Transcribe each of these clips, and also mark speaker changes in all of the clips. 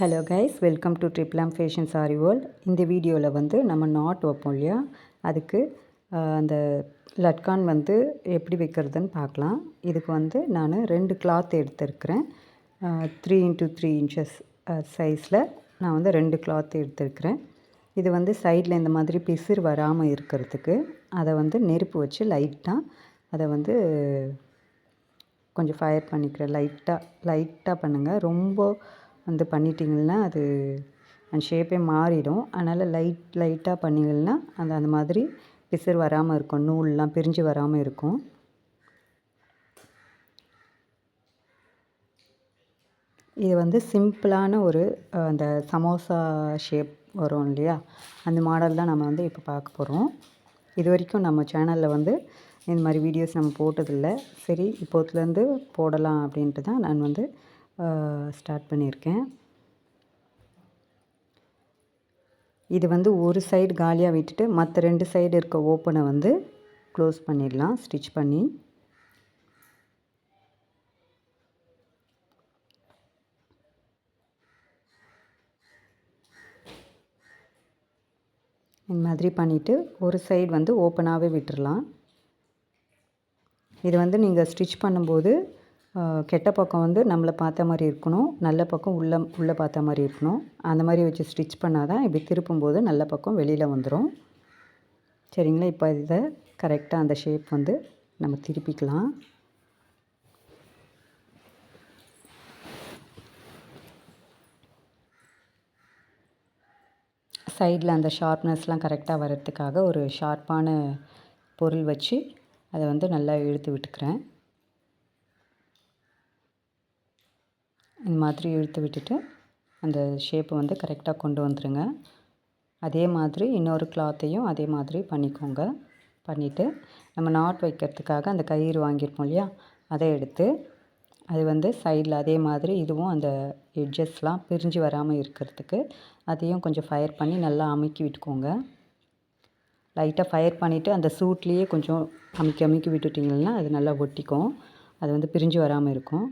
Speaker 1: Hello guys welcome to ட்ரிப்ளாம் fashion sari world இந்த வீடியோவில் வந்து நம்ம நாட் வைப்போம் இல்லையா? அதுக்கு அந்த லட்கான் வந்து எப்படி வைக்கிறதுன்னு பார்க்கலாம். இதுக்கு வந்து நான் ரெண்டு கிளாத் எடுத்திருக்கிறேன். த்ரீ இன்ட்டு த்ரீ இன்ச்சஸ் சைஸில் நான் வந்து ரெண்டு கிளாத் எடுத்திருக்கிறேன். இது வந்து சைடில் இந்த மாதிரி பிசிறு வராமல் இருக்கிறதுக்கு அதை வந்து நெருப்பு வச்சு லைட்டாக அதை வந்து கொஞ்சம் ஃபயர் பண்ணிக்கிறேன். லைட்டாக லைட்டாக பண்ணுங்கள் ரொம்ப வந்து பண்ணிட்டீங்கன்னா அது அந்த ஷேப்பே மாறிடும். அதனால் லைட் லைட்டாக பண்ணிங்கன்னா அந்த அந்த மாதிரி பிசிறு வராமல் இருக்கும். நூல்லாம் பிரிஞ்சு வராமல் இருக்கும். இது வந்து சிம்பிளான ஒரு அந்த சமோசா ஷேப் வரும் இல்லையா? அந்த மாடல் தான் நம்ம வந்து இப்போ பார்க்க போகிறோம் இது வரைக்கும் நம்ம சேனலில் வந்து இந்த மாதிரி வீடியோஸ் நம்ம போட்டதில்லை. சரி இப்போத்துலேருந்து போடலாம் அப்படின்ட்டு தான் நான் வந்து ஸ்டார்ட் பண்ணியிருக்கேன். இது வந்து ஒரு சைடு காலியாக விட்டுட்டு மற்ற ரெண்டு சைடு இருக்க ஓப்பனை வந்து க்ளோஸ் பண்ணிடலாம் ஸ்டிச் பண்ணி. இந்த மாதிரி பண்ணிவிட்டு ஒரு சைடு வந்து ஓப்பனாகவே விட்டுடலாம் இது வந்து நீங்கள் ஸ்டிச் பண்ணும்போது கெட்ட பக்கம் வந்து நம்மளை பார்த்த மாதிரி இருக்கணும். நல்ல பக்கம் உள்ள உள்ளே பார்த்த மாதிரி இருக்கணும். அந்த மாதிரி வச்சு ஸ்டிச் பண்ணால் தான் இப்படி திருப்பும்போது நல்ல பக்கம் வெளியில் வந்துடும் சரிங்களா? இப்போ இதை கரெக்டாக அந்த ஷேப் வந்து நம்ம திருப்பிக்கலாம். சைடில் அந்த ஷார்ப்னஸ்லாம் கரெக்டாக வர்றதுக்காக ஒரு ஷார்ப்பான பொருள் வச்சு அதை வந்து நல்லா இழுத்து விட்டுக்கிறேன். இந்த மாதிரி இழுத்து விட்டுட்டு அந்த ஷேப்பை வந்து கரெக்டாக கொண்டு வந்துடுங்க அதே மாதிரி இன்னொரு கிளாத்தையும் அதே மாதிரி பண்ணிக்கோங்க. பண்ணிவிட்டு நம்ம நாட் வைக்கிறதுக்காக அந்த கயிறு வாங்கியிருப்போம் இல்லையா? அதை எடுத்து அது வந்து சைடில் அதே மாதிரி இதுவும் அந்த எட்ஜஸ்லாம் பிரிஞ்சு வராமல் இருக்கிறதுக்கு அதையும் கொஞ்சம் ஃபயர் பண்ணி நல்லா அமுக்கி விட்டுக்கோங்க. லைட்டாக ஃபயர் பண்ணிவிட்டு அந்த சூட்லேயே கொஞ்சம் அமுக்கி அமுக்கி விட்டுட்டிங்கன்னா அது நல்லா ஒட்டிக்கும். அது வந்து பிரிஞ்சு வராமல் இருக்கும்.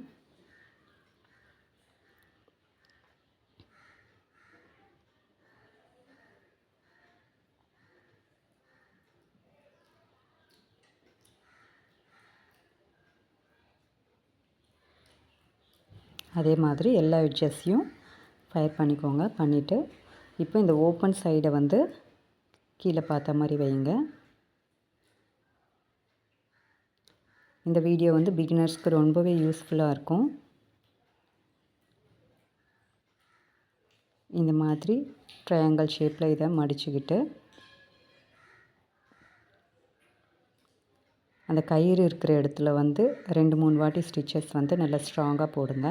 Speaker 1: அதே மாதிரி எல்லா எட்ஜஸையும் ஃபயர் பண்ணிக்கோங்க. பண்ணிவிட்டு இப்போ இந்த ஓப்பன் சைடை வந்து கீழே பார்த்த மாதிரி வைங்க இந்த வீடியோ வந்து பிகினர்ஸ்க்கு ரொம்பவே யூஸ்ஃபுல்லாக இருக்கும். இந்த மாதிரி ட்ரையாங்கிள் ஷேப்பில் இதை மடிச்சுக்கிட்டு அந்த கயிறு இருக்கிற இடத்துல வந்து ரெண்டு மூணு வாட்டி ஸ்டிச்சஸ் வந்து நல்லா ஸ்ட்ராங்காக போடுங்க.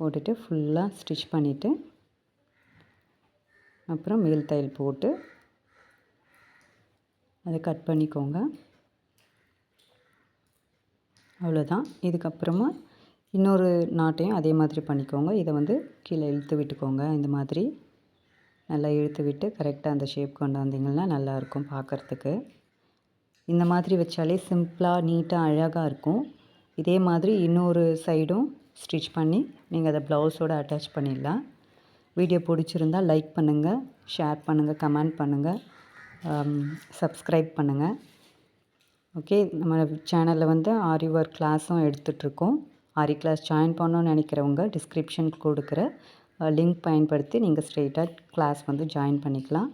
Speaker 1: போட்டுட்டு ஃபுல்லாக ஸ்டிச் பண்ணிவிட்டு அப்புறம் மேல் தையல் போட்டு அதை கட் பண்ணிக்கோங்க. அவ்வளோதான் இதுக்கப்புறமா இன்னொரு நாட்டையும் அதே மாதிரி பண்ணிக்கோங்க. இதை வந்து கீழே இழுத்து விட்டுக்கோங்க. இந்த மாதிரி நல்லா இழுத்து விட்டு கரெக்டாக அந்த ஷேப் கொண்டு வந்தீங்கன்னா நல்லாயிருக்கும் பார்க்குறதுக்கு. இந்த மாதிரி வச்சாலே சிம்பிளாக நீட்டாக அழகாக இருக்கும். இதே மாதிரி இன்னொரு சைடும் ஸ்டிச் பண்ணி நீங்கள் அதை ப்ளவுஸோடு அட்டாச் பண்ணிடலாம். வீடியோ பிடிச்சிருந்தா லைக் பண்ணுங்கள் ஷேர் பண்ணுங்கள் கமெண்ட் பண்ணுங்கள் சப்ஸ்கிரைப் um, பண்ணுங்கள் ஓகே நம்ம சேனலில் வந்து ஆரி ஒர்க் கிளாஸும் எடுத்துகிட்ருக்கோம் ஆரி கிளாஸ் ஜாயின் பண்ணணும்னு நினைக்கிறவங்க டிஸ்கிரிப்ஷன் கொடுக்குற uh, லிங்க் பயன்படுத்தி நீங்கள் ஸ்ட்ரெயிட்டாக கிளாஸ் வந்து ஜாயின் பண்ணிக்கலாம்.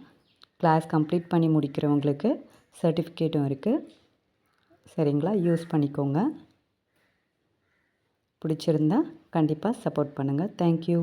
Speaker 1: கிளாஸ் கம்ப்ளீட் பண்ணி முடிக்கிறவங்களுக்கு சர்டிஃபிகேட்டும் இருக்குது சரிங்களா? யூஸ் பண்ணிக்கோங்க. பிடிச்சிருந்தா கண்டிப்பாக சப்போர்ட் பண்ணுங்கள் தேங்க்யூ